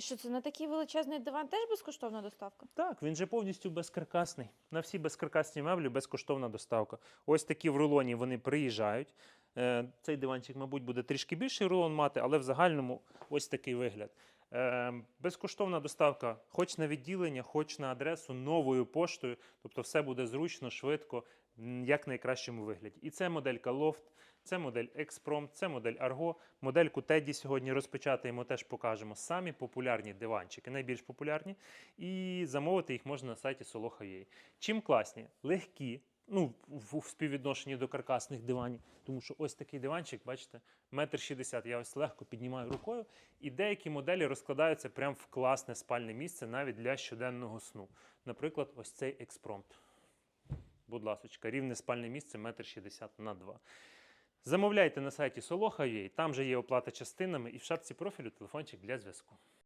І що це на такий величезний диван теж безкоштовна доставка? Так, він же повністю безкаркасний. На всі безкаркасні меблі безкоштовна доставка. Ось такі в рулоні вони приїжджають. Е, Цей диванчик, мабуть, буде трішки більший рулон мати, але в загальному ось такий вигляд. Е, Безкоштовна доставка, хоч на відділення, хоч на адресу новою поштою. Тобто все буде зручно, швидко, як найкращому вигляді. І це моделька Loft, це модель Exprom, це модель Argo. Модельку Teddy сьогодні розпечатаємо, теж покажемо. Самі популярні диванчики, найбільш популярні. І замовити їх можна на сайті Soloha.ua. Чим класні? Легкі. Ну, в, співвідношенні до каркасних диванів, тому що ось такий диванчик, бачите, метр шістдесят. Я ось легко піднімаю рукою, і деякі моделі розкладаються прямо в класне спальне місце навіть для щоденного сну. Наприклад, ось цей експромт. Будь ласочка, рівне спальне місце метр шістдесят на 2. Замовляйте на сайті Soloha.ua, там же є оплата частинами і в шапці профілю телефончик для зв'язку.